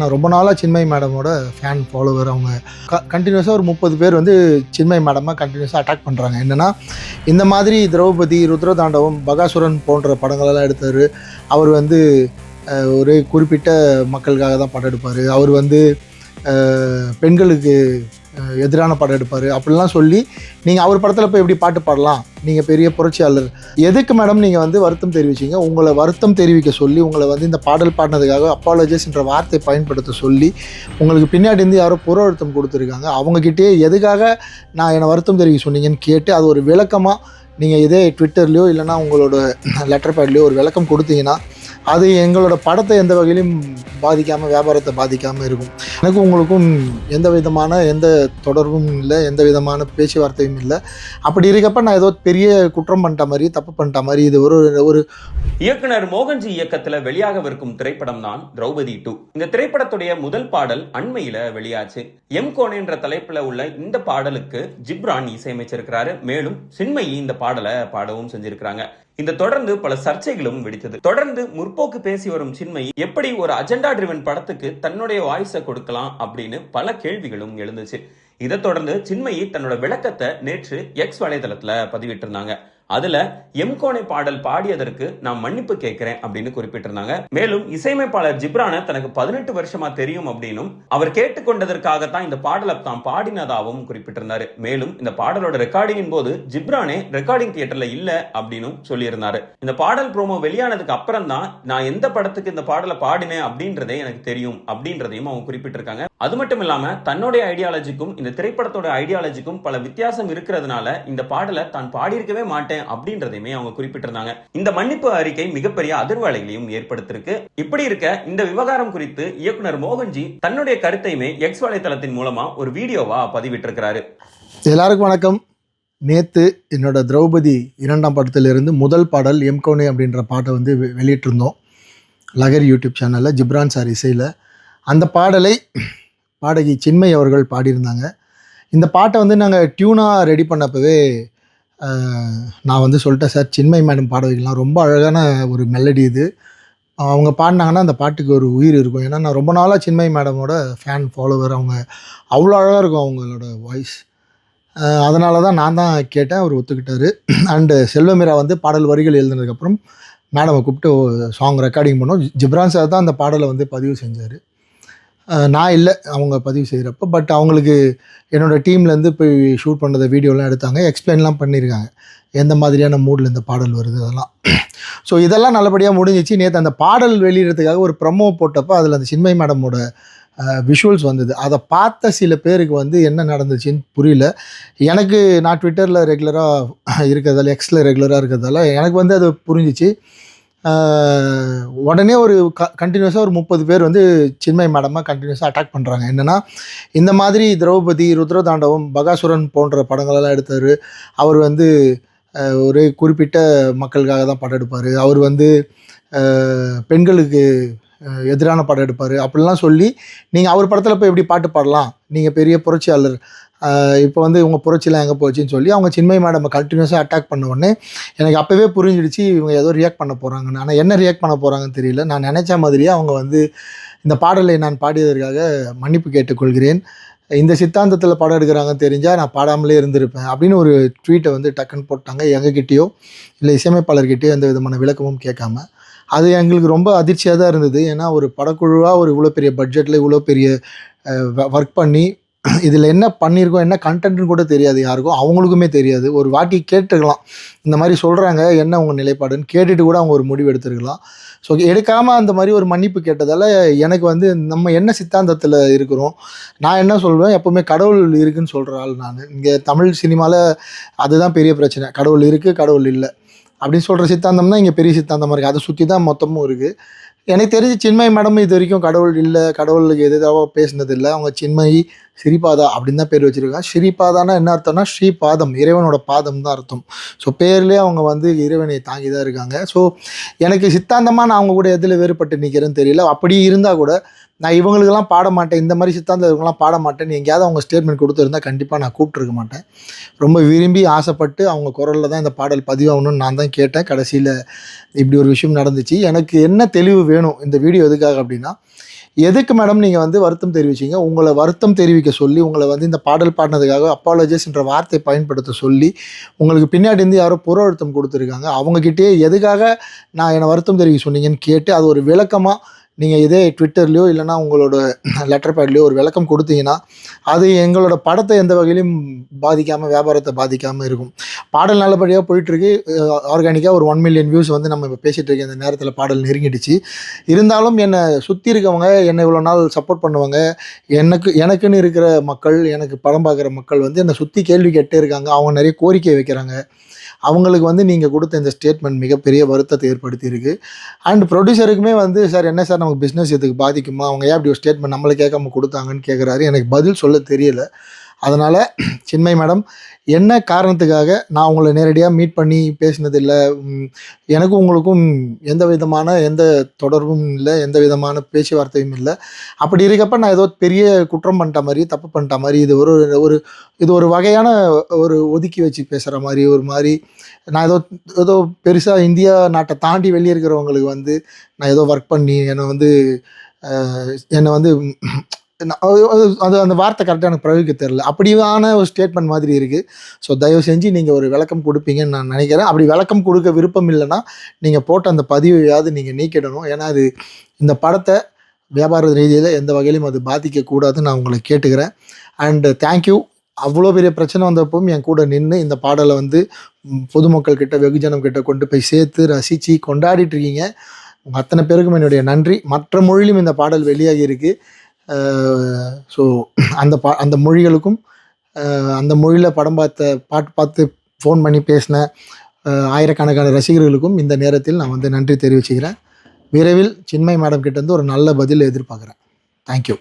நான் ரொம்ப நாளாக சின்மய் மேடமோட ஃபேன் ஃபாலோவர் அவங்க க கண்டினியூஸாக ஒரு முப்பது பேர் வந்து சின்மய் மேடமாக கண்டினியூஸாக அட்டாக் பண்ணுறாங்க என்னென்னா இந்த மாதிரி திரௌபதி ருத்ரதாண்டவம் பகாசுரன் போன்ற படங்களெல்லாம் எடுத்தார். அவர் வந்து ஒரு குறிப்பிட்ட மக்களுக்காக தான் படம் எடுப்பார். அவர் வந்து பெண்களுக்கு எதிரான படம் எடுப்பார். அப்படிலாம் சொல்லி நீங்கள் அவர் படத்தில் போய் எப்படி பாட்டு பாடலாம்? நீங்கள் பெரிய புரட்சியாளர். எதுக்கு மேடம் நீங்கள் வந்து வருத்தம் தெரிவிச்சீங்க? உங்களை வருத்தம் தெரிவிக்க சொல்லி உங்களை வந்து இந்த பாடல் பாடினதுக்காக அப்பாலஜிஸ் என்ற வார்த்தை பயன்படுத்த சொல்லி உங்களுக்கு பின்னாடி இருந்து யாரோ புற அழுத்தம் கொடுத்துருக்காங்க. அவங்கக்கிட்டே எதுக்காக நான் என்னை வருத்தம் தெரிவிக்க சொன்னீங்கன்னு கேட்டு அது ஒரு விளக்கமாக நீங்கள் இதே ட்விட்டர்லேயோ இல்லைனா உங்களோட லெட்டர் பேட்லேயோ ஒரு விளக்கம் கொடுத்தீங்கன்னா அது எங்களோட படத்தை எந்த வகையிலும் பாதிக்காமல் வியாபாரத்தை பாதிக்காமல் இருக்கும். எனக்கும் உங்களுக்கும் எந்த விதமான எந்த தொடர்பும் இல்லை எந்த விதமான பேச்சுவார்த்தையும் இல்லை. அப்படி இருக்கப்ப நான் ஏதோ பெரிய குற்றம் பண்ணிட்ட மாதிரி தப்பு பண்ணிட்ட மாதிரி இது ஒரு ஒரு இயக்குனர் மோகன்ஜி இயக்கத்தில் வெளியாகவிருக்கும் திரைப்படம் தான் திரௌபதி டூ. இந்த திரைப்படத்துடைய முதல் பாடல் அண்மையில வெளியாச்சு. எம் கோன் என்ற தலைப்புல உள்ள இந்த பாடலுக்கு ஜிப்ரான் இசையமைச்சிருக்கிறாரு. மேலும் சின்மயி இந்த பாடலை பாடவும் செஞ்சிருக்கிறாங்க. இந்த தொடர்ந்து பல சர்ச்சைகளும் வெடித்தது. தொடர்ந்து முற்போக்கு பேசி வரும் சின்மை எப்படி ஒரு அஜெண்டா டிரிவன் படத்துக்கு தன்னுடைய வாய்ஸை கொடுக்கலாம் அப்படின்னு பல கேள்விகளும் எழுந்துச்சு. இதை தொடர்ந்து சின்மயி தன்னோட விளக்கத்தை நேற்று எக்ஸ் வலைதளத்துல பதிவிட்டிருந்தாங்க. அதுல எம்கோனை பாடல் பாடியதற்கு நான் மன்னிப்பு கேட்கிறேன் அப்படின்னு குறிப்பிட்டிருந்தாங்க. மேலும் இசையமைப்பாளர் ஜிப்ரான தனக்கு பதினெட்டு வருஷமா தெரியும் அப்படின்னும் அவர் கேட்டுக்கொண்டதற்காகத்தான் இந்த பாடலை தான் பாடினதாகவும் குறிப்பிட்டிருந்தாரு. மேலும் இந்த பாடலோட ரெக்கார்டிங்கின் போது ஜிப்ரானே ரெக்கார்டிங் தியேட்டர்ல இல்ல அப்படின்னும் சொல்லியிருந்தாரு. இந்த பாடல் ப்ரோமோ வெளியானதுக்கு அப்புறம் தான் நான் எந்த படத்துக்கு இந்த பாடலை பாடினேன் அப்படின்றதே எனக்கு தெரியும் அப்படின்றதையும் அவங்க குறிப்பிட்டிருக்காங்க. அது மட்டும் இல்லாம தன்னுடைய ஐடியாலஜிக்கும் இந்த திரைப்படத்தோட ஐடியாலஜிக்கும் பல வித்தியாசம் இருக்கிறதுனால இந்த பாடலை தான் பாடியிருக்கவே மாட்டேன் அப்படின்றதையுமே அவங்க குறிப்பிட்டிருந்தாங்க. இந்த மன்னிப்பு அறிக்கை மிகப்பெரிய அதிர்வலைகளையும் ஏற்படுத்திருக்கு இப்படி இருக்க இந்த விவகாரம் குறித்து இயக்குனர் மோகன்ஜி தன்னுடைய கருத்தையுமே எக்ஸ் வலைதளத்தின் மூலமா ஒரு வீடியோவா பதிவிட்டிருக்கிறாரு. எல்லாருக்கும் வணக்கம். நேற்று என்னோட திரௌபதி இரண்டாம் படத்திலிருந்து முதல் பாடல் எம்கோனே அப்படின்ற பாட்டை வந்து வெ- வெளியிட்டிருந்தோம். லகர் யூடியூப் சேனலில் ஜிப்ரான் சார் இசையில். அந்த பாடலை பாடகி சின்மை அவர்கள் பாடியிருந்தாங்க. இந்த பாட்டை வந்து நாங்கள் டியூனாக ரெடி பண்ணப்பவே நான் வந்து சொல்லிட்டேன் சார் சின்மய் மேடம் பாட வைக்கலாம். ரொம்ப அழகான ஒரு மெலடி இது. அவங்க பாடினாங்கன்னா அந்த பாட்டுக்கு ஒரு உயிர் இருக்கும். ஏன்னா நான் ரொம்ப நாளாக சின்மய் மேடமோட ஃபேன் ஃபாலோவர். அவங்க அவ்வளோ அழகாக இருக்கும் அவங்களோட வாய்ஸ். அதனால தான் நான் தான் கேட்டேன் அவர் ஒத்துக்கிட்டாரு. அண்டு செல்வமீரா வந்து பாடல் வரிகள் எழுதுனதுக்கப்புறம் மேடமை கூப்பிட்டு சாங் ரெக்கார்டிங் பண்ணோம். ஜிப்ரான் சார் தான் அந்த பாடலை வந்து பதிவு செஞ்சார். நான் இல்லை அவங்க பதிவு செய்கிறப்ப பட் அவங்களுக்கு என்னோடய டீம்லேருந்து போய் ஷூட் பண்ணத வீடியோலாம் எடுத்தாங்க எக்ஸ்பிளைன்லாம் பண்ணியிருக்காங்க எந்த மாதிரியான மூடில் இந்த பாடல் வருது அதெல்லாம். ஸோ இதெல்லாம் நல்லபடியாக முடிஞ்சிச்சு. நேற்று அந்த பாடல் வெளியிடறதுக்காக ஒரு ப்ரமோ போட்டப்போ அதில் அந்த சின்மய் மேடமோட விஷுவல்ஸ் வந்தது. அதை பார்த்த சில பேருக்கு வந்து என்ன நடந்துச்சுன்னு புரியல. எனக்கு நான் ட்விட்டரில் ரெகுலராக இருக்கிறதால எக்ஸில் ரெகுலராக இருக்கிறதால எனக்கு வந்து அது புரிஞ்சிச்சு. உடனே ஒரு க கண்டினியூஸாக ஒரு முப்பது பேர் வந்து சின்மய் மேடமாக கண்டினியூஸாக அட்டாக் பண்ணுறாங்க என்னென்னா இந்த மாதிரி திரௌபதி ருத்ரதாண்டவம் பகாசுரன் போன்ற படங்களெல்லாம் எடுத்தார். அவர் வந்து ஒரு குறிப்பிட்ட மக்களுக்காக தான் படம் எடுப்பார். அவர் வந்து பெண்களுக்கு எதிரான படம் எடுப்பார். அப்படிலாம் சொல்லி நீங்கள் அவர் படத்தில் போய் எப்படி பாட்டு பாடலாம்? நீங்கள் பெரிய புரட்சியாளர் இப்போ வந்து இவங்க புரட்சிலாம் எங்கே போச்சுன்னு சொல்லி அவங்க சின்மய் மேடம் கண்டினியூஸாக அட்டாக் பண்ண உடனே எனக்கு அப்போவே புரிஞ்சிடுச்சு இவங்க ஏதோ ரியாக்ட் பண்ண போகிறாங்கன்னு ஆனால் என்ன ரியாக்ட் பண்ண போகிறாங்கன்னு தெரியல. நான் நினச்ச மாதிரியே அவங்க வந்து இந்த பாடலை நான் பாடியதற்காக மன்னிப்பு கேட்டுக்கொள்கிறேன். இந்த சித்தாந்தத்தில் படம் எடுக்கிறாங்கன்னு தெரிஞ்சால் நான் பாடாமலே இருந்திருப்பேன் அப்படின்னு ஒரு ட்வீட்டை வந்து டக்குன்னு போட்டாங்க எங்ககிட்டயோ இல்லை இசையமைப்பாளர்கிட்டயோ எந்த விதமான விளக்கமும் கேட்காம. அது எங்களுக்கு ரொம்ப அதிர்ச்சியாக தான் இருந்தது. ஏன்னா ஒரு படக்குழுவாக ஒரு இவ்வளோ பெரிய பட்ஜெட்டில் இவ்வளோ பெரிய ஒர்க் பண்ணி இதில் என்ன பண்ணியிருக்கோம் என்ன கண்டென்ட்னு கூட தெரியாது யாருக்கும். அவங்களுக்குமே தெரியாது. ஒரு வாட்டி கேட்டுக்கலாம் இந்த மாதிரி சொல்கிறாங்க என்ன உங்கள் நிலைப்பாடுன்னு கேட்டுட்டு கூட அவங்க ஒரு முடிவு எடுத்துருக்கலாம். ஸோ எடுக்காமல் அந்த மாதிரி ஒரு மன்னிப்பு கேட்டதால் எனக்கு வந்து நம்ம என்ன சித்தாந்தத்தில் இருக்கிறோம் நான் என்ன சொல்வேன் எப்போவுமே கடவுள் இருக்குதுன்னு சொல்கிற ஆள் நான். இங்கே தமிழ் சினிமாவில் அதுதான் பெரிய பிரச்சனை. கடவுள் இருக்குது கடவுள் இல்லை. அப்படின்னு சொல்கிற சித்தாந்தம் தான் இங்கே பெரிய சித்தாந்தமாக இருக்குது அதை சுற்றி தான் மொத்தமும் இருக்குது எனக்கு தெரிஞ்சு சின்மய் மேடம் இது வரைக்கும் கடவுள் இல்லை கடவுளுக்கு எதிராக பேசினது இல்லை அவங்க சின்மயி ஸ்ரீபாதா அப்படின்னு தான் பேர் வச்சுருக்காங்க ஸ்ரீபாதானா என்ன அர்த்தம்னா ஸ்ரீபாதம் இறைவனோட பாதம் தான் அர்த்தம். ஸோ பேர்லேயே அவங்க வந்து இறைவனை தாங்கி தான் இருக்காங்க. ஸோ எனக்கு சித்தாந்தமாக நான் அவங்க கூட எதில் வேறுபட்டு நிற்கிறேன்னு தெரியல. அப்படி இருந்தால் கூட நான் இவங்களுக்கெல்லாம் பாட மாட்டேன். இந்த மாதிரி சித்தாந்தம் இவங்கெல்லாம் பாட மாட்டேன்னு எங்கேயாவது அவங்க ஸ்டேட்மெண்ட் கொடுத்துருந்தா கண்டிப்பாக நான் கூப்பிட்டுருக்க மாட்டேன். ரொம்ப விரும்பி ஆசைப்பட்டு அவங்க குரலில் தான் இந்த பாடல் பதிவாகணும்னு நான் தான் கேட்டேன். கடைசியில் இப்படி ஒரு விஷயம் நடந்துச்சு. எனக்கு என்ன தெளிவு வேணும் இந்த வீடியோ எதுக்காக அப்படின்னா எதுக்கு மேடம் நீங்கள் வந்து வருத்தம் தெரிவிச்சீங்க? உங்களை வருத்தம் தெரிவிக்க சொல்லி உங்களை வந்து இந்த பாடல் பாடினதுக்காக அப்பாலஜிஸ்ன்ற வார்த்தை பயன்படுத்த சொல்லி உங்களுக்கு பின்னாடி இருந்து யாரோ புற அழுத்தம் கொடுத்துருக்காங்க. அவங்கக்கிட்டே எதுக்காக நான் என்னை வருத்தம் தெரிவிக்க சொன்னீங்கன்னு கேட்டு அது ஒரு விளக்கமாக நீங்கள் இதே ட்விட்டர்லையோ இல்லைனா உங்களோட லெட்டர் பேட்லேயோ ஒரு விளக்கம் கொடுத்தீங்கன்னா அது எங்களோட படத்தை எந்த வகையிலும் பாதிக்காமல் வியாபாரத்தை பாதிக்காமல் இருக்கும். பாடல் நல்லபடியாக போயிட்டுருக்கு. ஆர்கானிக்காக ஒரு ஒன் மில்லியன் வியூஸ் வந்து நம்ம இப்போ பேசிகிட்டு இருக்க இந்த நேரத்தில் பாடல் நெருங்கிடுச்சு. இருந்தாலும் என்னை சுற்றி இருக்கவங்க என்னை இவ்வளோ நாள் சப்போர்ட் பண்ணுவாங்க எனக்கு எனக்குன்னு இருக்கிற மக்கள் எனக்கு படம் பார்க்குற மக்கள் வந்து என்னை சுற்றி கேள்வி கேட்டே இருக்காங்க. அவங்க நிறைய கோரிக்கை வைக்கிறாங்க. அவங்களுக்கு வந்து நீங்கள் கொடுத்த இந்த ஸ்டேட்மெண்ட் மிகப்பெரிய வருத்தத்தை ஏற்படுத்தியிருக்கு. அண்ட் ப்ரொடியூசருக்குமே வந்து சார் என்ன சார் நமக்கு பிஸ்னஸ் இதுக்கு பாதிக்குமா? அவங்க ஏன் அப்படி ஒரு ஸ்டேட்மெண்ட் நம்மளை கேட்காம கொடுத்தாங்கன்னு கேட்குறாரு எனக்கு பதில் சொல்ல தெரியல. அதனால் சின்மை மேடம் என்ன காரணத்துக்காக நான் உங்களை நேரடியாக மீட் பண்ணி பேசினதில்லை? எனக்கும் உங்களுக்கும் எந்த விதமான எந்த தொடர்பும் இல்லை எந்த விதமான பேச்சுவார்த்தையும் இல்லை. அப்படி இருக்கப்ப நான் ஏதோ பெரிய குற்றம் பண்ணிட்ட மாதிரி தப்பு பண்ணிட்ட மாதிரி இது ஒரு ஒரு இது ஒரு வகையான ஒரு ஒதுக்கி வச்சு பேசுகிற மாதிரி ஒரு மாதிரி நான் ஏதோ ஏதோ பெருசாக இந்தியா நாட்டை தாண்டி வெளியே இருக்கிறவங்களுக்கு வந்து நான் ஏதோ ஒர்க் பண்ணி என்னை வந்து என்னை வந்து அது- அந்த வார்த்தை கரெக்டாக எனக்கு பிரயோகிக்க தெரில அப்படியான ஒரு ஸ்டேட்மெண்ட் மாதிரி இருக்குது ஸோ தயவு செஞ்சு நீங்கள் ஒரு விளக்கம் கொடுப்பீங்கன்னு நான் நினைக்கிறேன். அப்படி விளக்கம் கொடுக்க விருப்பம் இல்லைன்னா நீங்கள் போட்ட அந்த பதிவையாவது நீங்கள் நீக்கிடணும். ஏன்னா அது இந்த படத்தை வியாபார ரீதியில் எந்த வகையிலும் அது பாதிக்கக்கூடாதுன்னு நான் உங்களை கேட்டுக்கிறேன். அண்டு தேங்க்யூ அவ்வளோ பெரிய பிரச்சனை வந்தப்பவும் என் கூட நின்று இந்த பாடலை வந்து பொதுமக்கள் கிட்ட வெகுஜனம் கிட்ட கொண்டு போய் சேர்த்து ரசித்து கொண்டாடிட்டு இருக்கீங்க. உங்கள் அத்தனை பேருக்கும் என்னுடைய நன்றி. மற்ற மொழியிலும் இந்த பாடல் வெளியாகி இருக்குது ஸோ அந்த பா அந்த மொழிகளுக்கும் அந்த மொழியில் படம் பார்த்த பாட்டு பார்த்து ஃபோன் பண்ணி பேசின ஆயிரக்கணக்கான ரசிகர்களுக்கும் இந்த நேரத்தில் நான் வந்து நன்றி தெரிவிச்சுக்கிறேன். விரைவில் சின்மை மேடம் கிட்டேருந்து ஒரு நல்ல பதில் எதிர்பார்க்குறேன். தேங்க்யூ